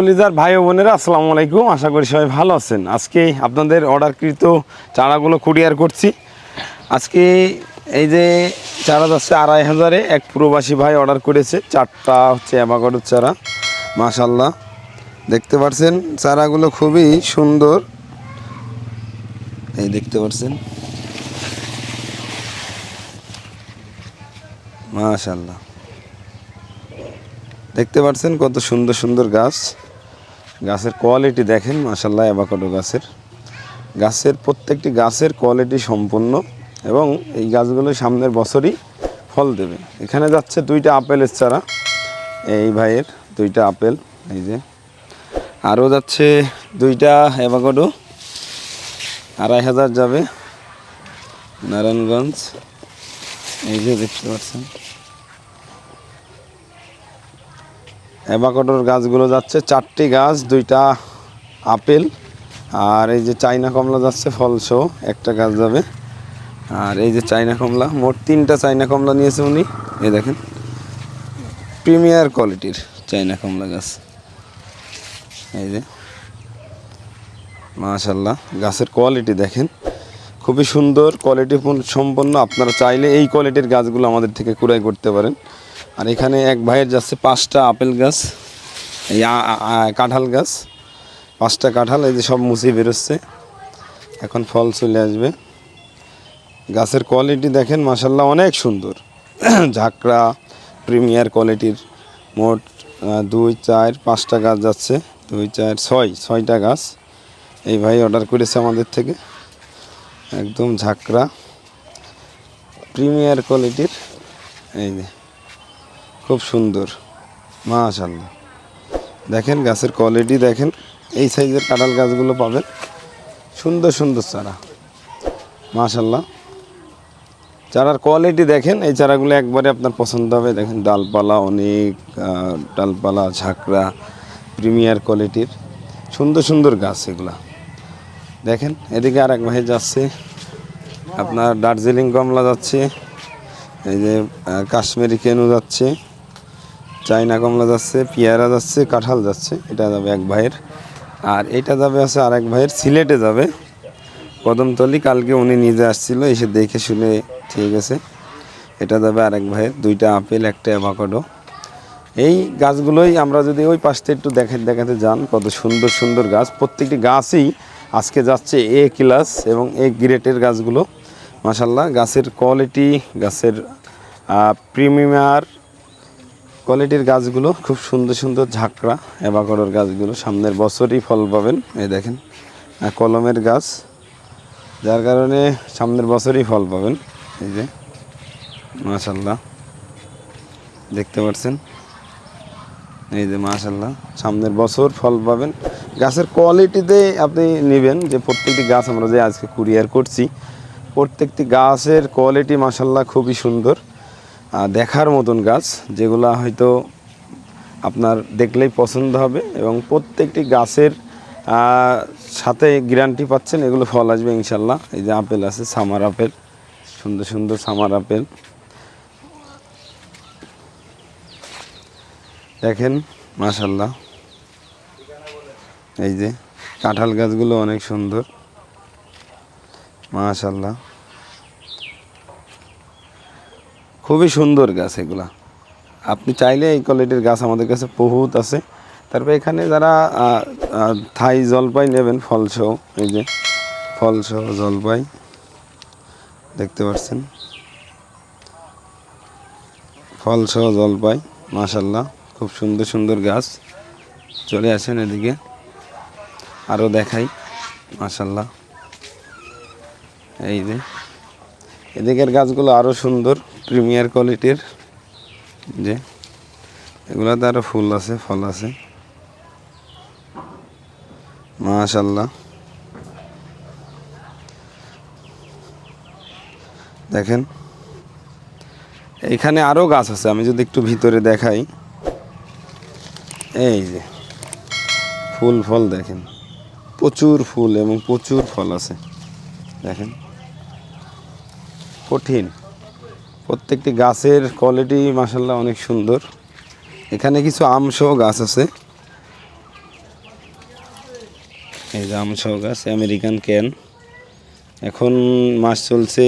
কলিজার ভাই ও বোনেরা, আসসালামু আলাইকুম। আশা করি সবাই ভালো আছেন। আজকে আপনাদের অর্ডারকৃত চারাগুলো কুরিয়ার করছি। আজকে এই যে চারা যাচ্ছে আড়াই হাজারে, এক প্রবাসী ভাই অর্ডার করেছে। চারটা হচ্ছে অ্যাভাকাডোর চারা মাশাল্লাহ দেখতে পাচ্ছেন চারাগুলো খুবই সুন্দর। এই দেখতে পাচ্ছেন মাশাল্লাহ দেখতে পাচ্ছেন কত সুন্দর সুন্দর গাছ। গাছের কোয়ালিটি দেখেন মাসাল্লাহ অ্যাভাকাডো গাছের। গাছের প্রত্যেকটি গাছের কোয়ালিটি সম্পূর্ণ এবং এই গাছগুলো সামনের বছরই ফল দেবে। এখানে যাচ্ছে দুইটা আপেলের চারা, এই ভাইয়ের দুইটা আপেল, এই যে। আরও যাচ্ছে দুইটা অ্যাভাকাডো আড়াই হাজার যাবে। নারায়ণগঞ্জ, এই যে দেখতে পাচ্ছেন। অ্যাভাকাডোর গাছগুলো যাচ্ছে। চারটি গাছ, দুইটা আপেল আর এই যে চাইনা কমলা যাচ্ছে ফলসহ একটা গাছ যাবে। আর এই যে চাইনা কমলা, মোট তিনটা চাইনা কমলা নিয়েছে উনি। এই দেখেন, প্রিমিয়ার কোয়ালিটির চাইনা কমলা গাছ। এই যে মাশাল্লাহ গাছের কোয়ালিটি দেখেন। খুবই সুন্দর, কোয়ালিটি সম্পন্ন। আপনারা চাইলে এই কোয়ালিটির গাছগুলো আমাদের থেকে কুড়াই করতে পারেন। আর এখানে এক ভাইয়ের যাচ্ছে পাঁচটা আপেল গাছ, এই কাঁঠাল গাছ। পাঁচটা কাঁঠাল, এই যে সব মুছি বেরোচ্ছে। এখন ফল চলে আসবে। গাছের কোয়ালিটি দেখেন মাসাল্লাহ অনেক সুন্দর। ঝাঁকড়া, প্রিমিয়ার কোয়ালিটির মোট দুই, চার, পাঁচটা গাছ যাচ্ছে। দুই, চার, ছয়, ছয়টা গাছ। এই ভাই অর্ডার করেছে আমাদের থেকে। একদম ঝাঁকড়া। প্রিমিয়ার কোয়ালিটির এই যে। খুব সুন্দর। মাশাল্লাহ দেখেন গাছের কোয়ালিটি দেখেন, এই সাইজের কাঁঠাল গাছগুলো পাবেন। সুন্দর সুন্দর চারা। মাশাল্লাহ চারার কোয়ালিটি দেখেন, এই চারাগুলো একবারে আপনার পছন্দ হবে। দেখেন ডালপালা অনেক ডালপালা, ঝাঁকড়া প্রিমিয়ার কোয়ালিটির সুন্দর সুন্দর গাছ এগুলা। দেখেন, এদিকে আর এক ভাই যাচ্ছে। আপনার দার্জিলিং কমলা যাচ্ছে। এই যে কাশ্মীরি কেনু যাচ্ছে। চাইনা কমলা যাচ্ছে, পেয়ারা যাচ্ছে, কাঁঠাল যাচ্ছে, এটা যাবে এক ভাইয়ের। আর এটা যাবে আছে আর এক ভাইয়ের, সিলেটে যাবে। কদমতলি কালকে উনি নিজে আসছিল, এসে দেখে শুনে ঠিক আছে। এটা যাবে আরেক ভাইয়ের, দুইটা আপেল, একটা অ্যাভাকাডো। এই গাছগুলোই আমরা যদি ওই পাশটা একটু দেখে দেখাতে যান, কত সুন্দর সুন্দর গাছ। প্রত্যেকটি গাছই আজকে যাচ্ছে এ ক্লাস এবং এ গ্রেটের গাছগুলো। মাসাল্লাহ গাছের কোয়ালিটি গাছের প্রিমিয়ার কোয়ালিটির গাছগুলো খুব সুন্দর সুন্দর ঝাঁকড়া অ্যাভাকাডোর গাছগুলো। সামনের বছরই ফল পাবেন। এই দেখেন কলমের গাছ, যার কারণে সামনের বছরই ফল পাবেন। এই যে মাশাল্লাহ দেখতে পাচ্ছেন? এই যে মাশাল্লাহ সামনের বছর ফল পাবেন। গাছের কোয়ালিটিতে আপনি নেবেন যে, প্রত্যেকটি গাছ আমরা যে আজকে কুরিয়ার করছি, প্রত্যেকটি গাছের কোয়ালিটি মাশাল্লাহ খুবই সুন্দর। দেখার মতন গাছ, যেগুলা হয়তো আপনার দেখলেই পছন্দ হবে এবং প্রত্যেকটি গাছের সাথে গ্যারান্টি পাচ্ছেন, এগুলো ফল আসবে ইনশাল্লাহ। এই যে আপেল আছে সামার আপেল, সুন্দর সুন্দর সামার আপেল। দেখেন, মাশাল্লাহ। এই যে কাঁঠাল গাছগুলো অনেক সুন্দর। মাশাল্লাহ। খুবই সুন্দর গাছ এগুলা। আপনি চাইলে এই কোয়ালিটির গাছ আমাদের কাছে বহুত আছে। তারপরে এখানে যারা থাই জলপাই নেবেন ফলসহ এই যে ফলসহ জলপাই, দেখতে পাচ্ছেন। ফলসহ জলপাই মাশাল্লাহ খুব সুন্দর সুন্দর গাছ। চলে আসেন এদিকে। আরও দেখাই মাশাল্লাহ এই যে, এদিকের গাছগুলো আরও সুন্দর। প্রিমিয়ার কোয়ালিটির যে, এগুলোতে আরও ফুল আছে, ফল আছে। মাশাল্লাহ দেখেন এইখানে আরও গাছ আছে, আমি যদি একটু ভিতরে দেখাই। এই যে, ফুল ফল দেখেন, প্রচুর ফুল এবং প্রচুর ফল আছে। দেখেন, কঠিন। প্রত্যেকটি গাছের কোয়ালিটি মাসাল্লাহ অনেক সুন্দর। এখানে কিছু আমসহ গাছ আছে। এই যে আমসহ গাছ আমেরিকান ক্যান এখন মাস চলছে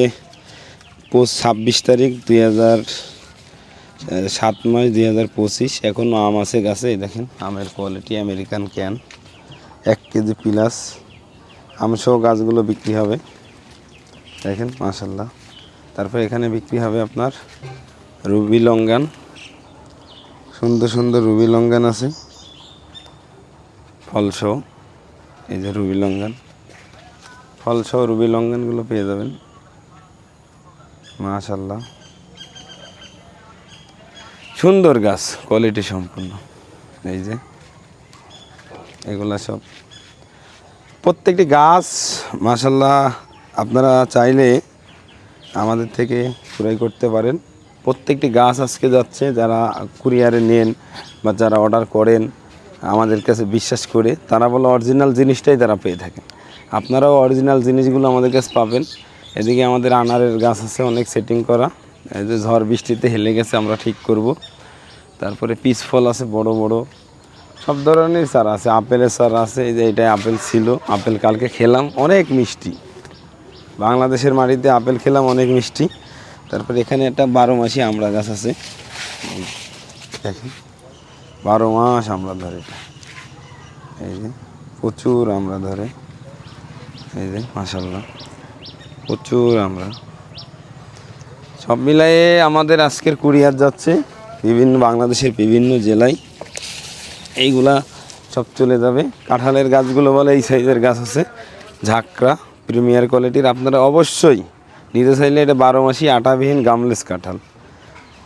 পোষ ছাব্বিশ তারিখ দুই হাজার, সাত মাস দুই হাজার পঁচিশ। এখনও আম আছে গাছে, এই দেখেন, আমের কোয়ালিটি আমেরিকান ক্যান এক কেজি প্লাস আমসহ গাছগুলো বিক্রি হবে। দেখেন মাশাল্লাহ তারপর এখানে বিক্রি হবে আপনার রুবি লঙ্গান। সুন্দর সুন্দর রুবি লঙ্গান আছে। ফলসহ এই যে রুবি লঙ্গান। ফলসহ রুবি লঙ্গানগুলো পেয়ে যাবেন। মাশাল্লাহ সুন্দর গাছ কোয়ালিটি সম্পূর্ণ। এই যে, এগুলা সব। প্রত্যেকটি গাছ মাশাল্লাহ আপনারা চাইলে আমাদের থেকে ক্রয় করতে পারেন। প্রত্যেকটি গাছ আজকে যাচ্ছে, যারা কুরিয়ারে নেন বা যারা অর্ডার করেন, আমাদের কাছে বিশ্বাস করে তারা বলে অরিজিনাল জিনিসটাই তারা পেয়ে থাকেন। আপনারাও অরিজিনাল জিনিসগুলো আমাদের কাছে পাবেন। এদিকে আমাদের আনারের গাছ আছে, অনেক সেটিং করা। এই যে ঝড় বৃষ্টিতে হেলে গেছে, আমরা ঠিক করব। তারপরে পিস ফল আছে, বড় বড়। সব ধরনের চারা আছে, আপেলের চারা আছে, এই যে এটা আপেল ছিল, আপেল কালকে খেলাম, অনেক মিষ্টি। বাংলাদেশের মাটিতে আপেল খেলাম, অনেক মিষ্টি। তারপর এখানে একটা বারো মাসি আমড়া গাছ আছে। দেখেন, বারো মাস আমরা ধরে এটা। এই যে, প্রচুর আমরা ধরে। এই যে মাসাল্লাহ প্রচুর আমরা সব মিলায়ে আমাদের আজকের কুরিয়ার যাচ্ছে বিভিন্ন বাংলাদেশের বিভিন্ন জেলায়। এইগুলা সব চলে যাবে। কাঁঠালের গাছগুলো বলে এই সাইজের গাছ আছে, ঝাঁকড়া। প্রিমিয়ার কোয়ালিটির আপনারা অবশ্যই নিতে চাইলে এটা বারো মাসি আটাবিহীন গামলেস কাঁঠাল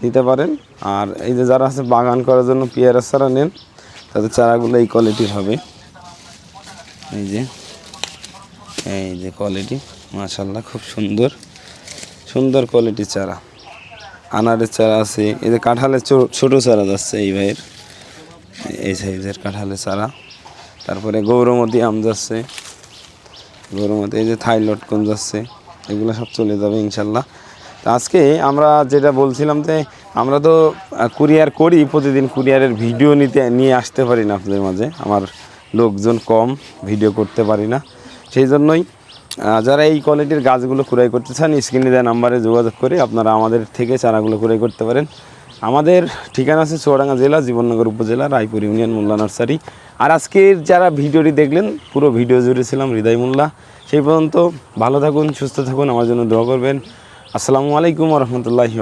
নিতে পারেন। আর এই যে যারা আছে বাগান করার জন্য পেয়ারা চারা নেন, তাদের চারাগুলো এই কোয়ালিটির হবে। এই যে এই যে কোয়ালিটি মাশাল্লাহ খুব সুন্দর সুন্দর কোয়ালিটির চারা। আনারের চারা আছে, এই যে কাঁঠালের ছোট চারা যাচ্ছে এই ভাইয়ের, এই সাইজের কাঁঠালের চারা। তারপরে গৌরমতি আম যাচ্ছে। গৌরমতি এই যে থাই লটকন যাচ্ছে, এগুলো সব চলে যাবে ইনশাল্লাহ। আজকে আমরা যেটা বলছিলাম যে আমরা তো কুরিয়ার করি, প্রতিদিন কুরিয়ারের ভিডিও নিতে, নিয়ে আসতে পারি না আপনাদের মাঝে। আমার লোকজন কম, ভিডিও করতে পারি না। সেই জন্যই যারা এই কোয়ালিটির গাছগুলো ক্রয় করতে চান, স্ক্রিনে দেওয়া নাম্বারে যোগাযোগ করে আপনারা আমাদের থেকে চারাগুলো ক্রয় করতে পারেন। আমাদের ঠিকানা আছে চুয়াডাঙ্গা জেলা, জীবননগর উপজেলা, রায়পুর ইউনিয়ন, মোল্লা নার্সারি। আর আজকের যারা ভিডিওটি দেখলেন, পুরো ভিডিও জুড়ে ছিলাম হৃদয় মোল্লা। সেই পর্যন্ত ভালো থাকুন, সুস্থ থাকুন, আমার জন্য দোয়া করবেন। আসসালামু আলাইকুম রহমতুল্লাহি